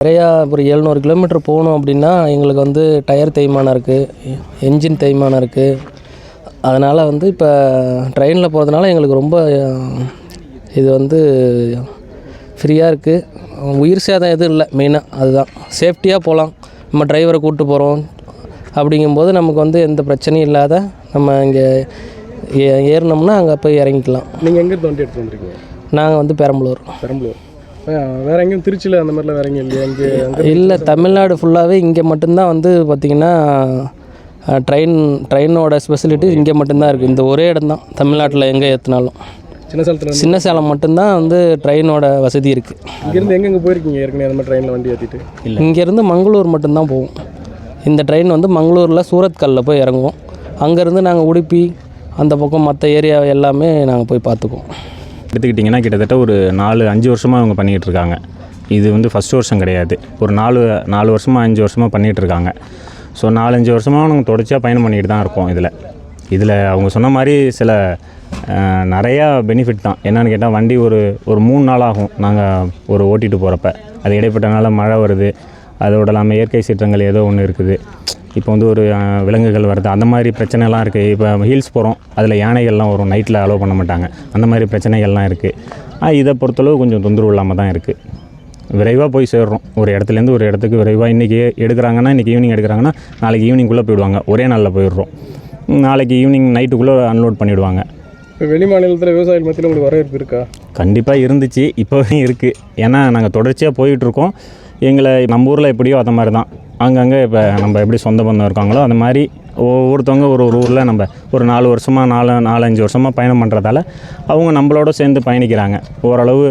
நிறையா ஒரு எழுநூறு கிலோமீட்டர் போகணும் அப்படின்னா எங்களுக்கு வந்து டயர் தேய்மானம் இருக்குது என்ஜின் தேய்மானம் இருக்குது அதனால் வந்து இப்போ ட்ரெயினில் போகிறதுனால எங்களுக்கு ரொம்ப இது வந்து ஃப்ரீயாக இருக்குது உயிர் சேதம் எதுவும் இல்லை மெயினாக அதுதான். சேஃப்டியாக போகலாம் நம்ம டிரைவரை கூப்பிட்டு போகிறோம் அப்படிங்கும்போது நமக்கு வந்து எந்த பிரச்சனையும் இல்லாத நம்ம இங்கே ஏ- ஏறினோம்னா அங்கே போய் இறங்கிக்கலாம். நீங்கள் எங்கேருந்து வண்டி எடுத்து வந்துருக்கீங்க? நாங்கள் வந்து பெரம்பலூர். பெரம்பலூர். வேற எங்கேயும் திருச்சியில் அந்த மாதிரிலாம் வேற எங்கேயும் இல்லையா? இங்கே இல்லை தமிழ்நாடு ஃபுல்லாகவே இங்கே மட்டும்தான் வந்து பார்த்திங்கன்னா ட்ரெயின் ட்ரெயினோட ஸ்பெசிலிட்டி இங்கே மட்டும்தான் இருக்குது இந்த ஒரே இடம் தான். தமிழ்நாட்டில் எங்கே ஏற்றினாலும் சின்ன சேலத்தில் சின்ன சேலம் மட்டும்தான் வந்து ட்ரெயினோட வசதி இருக்குது இங்கேருந்து எங்கெங்கே போயிருக்கீங்க? ஏற்கனவே அந்த மாதிரி ட்ரெயினில் வண்டி ஏற்றிட்டு இங்கேருந்து மங்களூர் மட்டும்தான் போவோம். இந்த ட்ரெயின் வந்து மங்களூரில் சூரத்கல்லில் போய் இறங்குவோம். அங்கேருந்து நாங்கள் உடுப்பி அந்த பக்கம் மற்ற ஏரியா எல்லாமே நாங்கள் போய் பார்த்துக்குவோம். எடுத்துக்கிட்டிங்கன்னா கிட்டத்தட்ட ஒரு நாலு அஞ்சு வருஷமாக அவங்க பண்ணிகிட்டு இருக்காங்க. இது வந்து ஃபஸ்ட் வருஷம் கிடையாது. ஒரு நாலு நாலு வருஷமாக அஞ்சு வருஷமாக பண்ணிகிட்டு இருக்காங்க. ஸோ நாலஞ்சு வருஷமாக நாங்கள் தொடர்ச்சியாக பயணம் பண்ணிட்டு தான் இருக்கோம் இதில். இதில் அவங்க சொன்ன மாதிரி சில நிறையா பெனிஃபிட் தான். என்னென்னு கேட்டால் வண்டி ஒரு ஒரு மூணு நாள் ஆகும் நாங்கள் ஒரு ஓட்டிகிட்டு போகிறப்ப அது இடைப்பட்டனால மழை வருது. அதோட இல்லாமல் இயற்கை சீற்றங்கள் ஏதோ ஒன்று இருக்குது. இப்போ வந்து ஒரு விலங்குகள் வருது. அந்த மாதிரி பிரச்சனைலாம் இருக்குது இப்போ ஹில்ஸ் போகிறோம் அதில் யானைகள்லாம் வரும். நைட்டில் அலோவ் பண்ண மாட்டாங்க. அந்த மாதிரி பிரச்சனைகள்லாம் இருக்குது இதை பொறுத்தளவு கொஞ்சம் தொந்தரவு இல்லாமல் தான் இருக்குது விரைவாக போய் சேர்றோம். ஒரு இடத்துலேருந்து ஒரு இடத்துக்கு விரைவாக இன்றைக்கி எடுக்கிறாங்கன்னா இன்றைக்கி ஈவினிங் எடுக்கிறாங்கன்னா நாளைக்கு ஈவினிங்குள்ளே போயிடுவாங்க. ஒரே நாளில் போயிடுறோம். நாளைக்கு ஈவினிங் நைட்டுக்குள்ளே அன்லோட் பண்ணிவிடுவாங்க இப்போ வெளி மாநிலத்தில் விவசாயிகள் மத்தியில் உங்களுக்கு வரவேற்பு இருக்கா? கண்டிப்பாக இருந்துச்சு. இப்போவே இருக்குது ஏன்னா நாங்கள் தொடர்ச்சியாக போயிட்டுருக்கோம் எங்களை நம்ம ஊரில் எப்படியோ அந்த மாதிரி தான். அங்கங்கே இப்போ நம்ம எப்படி சொந்த பந்தம் இருக்காங்களோ அந்த மாதிரி ஒவ்வொருத்தவங்க ஒரு ஒரு ஊரில் நம்ம ஒரு நாலு வருஷமாக நாலு நாலஞ்சு வருஷமாக பயணம் பண்ணுறதால அவங்க நம்மளோட சேர்ந்து பயணிக்கிறாங்க. ஓரளவு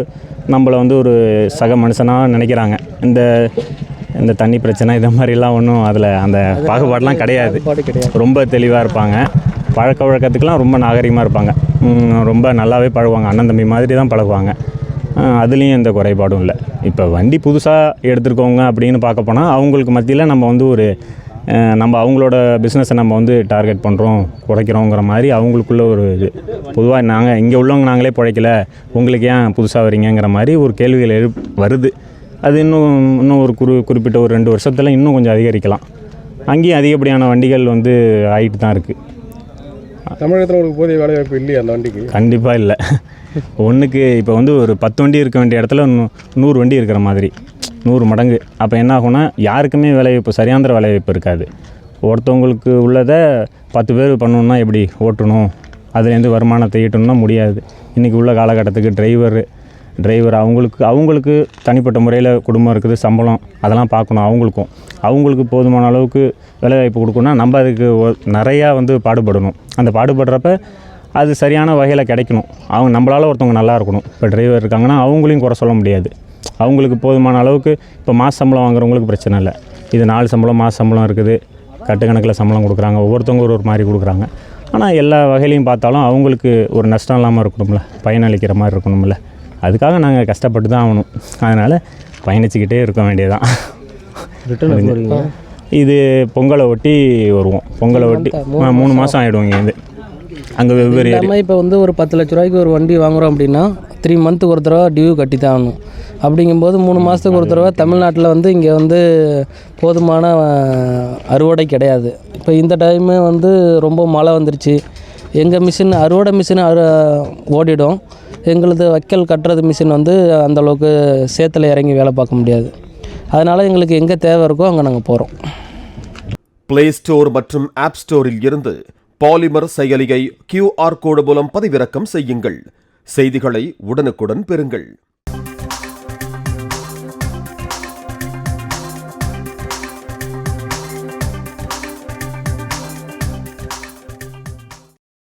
நம்மளை வந்து ஒரு சக மனுஷனாக நினைக்கிறாங்க. இந்த இந்த தண்ணி பிரச்சனை இது மாதிரிலாம் ஒன்றும் அதில் அந்த பாகுபாடெலாம் கிடையாது. ரொம்ப தெளிவாக இருப்பாங்க. பழக்க வழக்கத்துக்கெலாம் ரொம்ப நாகரிகமாக இருப்பாங்க. ரொம்ப நல்லாவே பழகுவாங்க. அண்ணன் தம்பி மாதிரி தான் பழகுவாங்க. அதுலேயும் எந்த குறைபாடும் இல்லை. இப்போ வண்டி புதுசாக எடுத்துருக்கோங்க அப்படின்னு பார்க்க போனால் அவங்களுக்கு மத்தியில் நம்ம வந்து ஒரு நம்ம அவங்களோட பிஸ்னஸை நம்ம வந்து டார்கெட் பண்ணுறோம் குறைக்கிறோங்கிற மாதிரி அவங்களுக்குள்ள ஒரு இது. பொதுவாக நாங்கள் இங்கே உள்ளவங்க நாங்களே பிழைக்கல உங்களுக்கு ஏன் புதுசாக வரீங்கிற மாதிரி ஒரு கேள்விகள் எழு வருது. அது இன்னும் இன்னும் ஒரு குறி குறிப்பிட்ட ஒரு ரெண்டு வருஷத்தில் இன்னும் கொஞ்சம் அதிகரிக்கலாம். அங்கேயும் அதிகப்படியான வண்டிகள் வந்து ஆகிட்டு தான் இருக்குது தமிழகத்தில் உங்களுக்கு போதிய வேலைவாய்ப்பு இல்லையா அந்த வண்டிக்கு? கண்டிப்பாக இல்லை. ஒன்றுக்கு இப்போ வந்து ஒரு பத்து வண்டி இருக்க வேண்டிய இடத்துல நூ- நூறு வண்டி இருக்கிற மாதிரி. நூறு மடங்கு. அப்போ என்ன ஆகும்னா யாருக்குமே வேலைவாய்ப்பு சரியாந்திர வேலைவாய்ப்பு இருக்காது. ஒருத்தவங்களுக்கு உள்ளதை பத்து பேர் பண்ணணுன்னா எப்படி ஓட்டணும்? அதுலேருந்து வருமானத்தை ஈட்டணும்னா முடியாது. இன்றைக்கி உள்ள காலகட்டத்துக்கு டிரைவர் டிரைவர் அவங்களுக்கு அவங்களுக்கு தனிப்பட்ட முறையில் குடும்பம் இருக்குது சம்பளம் அதெல்லாம் பார்க்கணும் அவங்களுக்கும். அவங்களுக்கு போதுமான அளவுக்கு வேலைவாய்ப்பு கொடுக்கணும்னா நம்ம அதுக்கு ஒ- நிறையா வந்து பாடுபடணும். அந்த பாடுபடுறப்ப அது சரியான வகையில் கிடைக்கணும். அவங்க நம்மளால் ஒருத்தவங்க நல்லா இருக்கணும். இப்போ டிரைவர் இருக்காங்கன்னா அவங்களையும் குறை சொல்ல முடியாது. அவங்களுக்கு போதுமான அளவுக்கு இப்போ மாத சம்பளம் வாங்குறவங்களுக்கு பிரச்சனை இல்லை. இது நாலு சம்பளம் மாத சம்பளம் இருக்குது. கட்டுக்கணக்கில் சம்பளம் கொடுக்குறாங்க. ஒவ்வொருத்தவங்க ஒரு ஒரு மாதிரி கொடுக்குறாங்க. ஆனால் எல்லா வகையிலையும் பார்த்தாலும் அவங்களுக்கு ஒரு நஷ்டம் இல்லாமல் இருக்கணும்ல. பயனளிக்கிற மாதிரி இருக்கணும்ல. அதுக்காக நாங்கள் கஷ்டப்பட்டு தான் ஆகணும். அதனால் பயணிச்சுக்கிட்டே இருக்க ரிட்டர்ன் போகிறீங்க இது பொங்கலை ஒட்டி வருவோம். பொங்கலை ஒட்டி மூணு மாதம் ஆகிடும் இங்கேருந்து அங்கே வெவ்வேறு இல்லாமல் இப்போ வந்து ஒரு பத்து லட்ச ரூபாய்க்கு ஒரு வண்டி வாங்குறோம் அப்படின்னா த்ரீ மந்த்துக்கு ஒரு தடவை டியூ கட்டி தான் ஆகணும். அப்படிங்கும்போது மூணு மாதத்துக்கு ஒரு தடவை தமிழ்நாட்டில் வந்து இங்கே வந்து போதுமான அறுவடை கிடையாது. இப்போ இந்த டைமு வந்து ரொம்ப மழை வந்துருச்சு. எங்கள் மிஷின் அறுவடை மிஷின் அறு ஓடிடும். எங்களது வைக்கல் கட்டுறது மிஷின் வந்து அந்தளவுக்கு சேத்தில் இறங்கி வேலை பார்க்க முடியாது. அதனால் எங்களுக்கு எங்கே தேவை இருக்கோ அங்கே நாங்கள் போகிறோம் பிளே ஸ்டோர் மற்றும் ஆப் ஸ்டோரில் இருந்து பாலிமர் செயலியை கியூஆர் கோடு மூலம் பதிவிறக்கம் செய்யுங்கள். செய்திகளை உடனுக்குடன் பெறுங்கள்.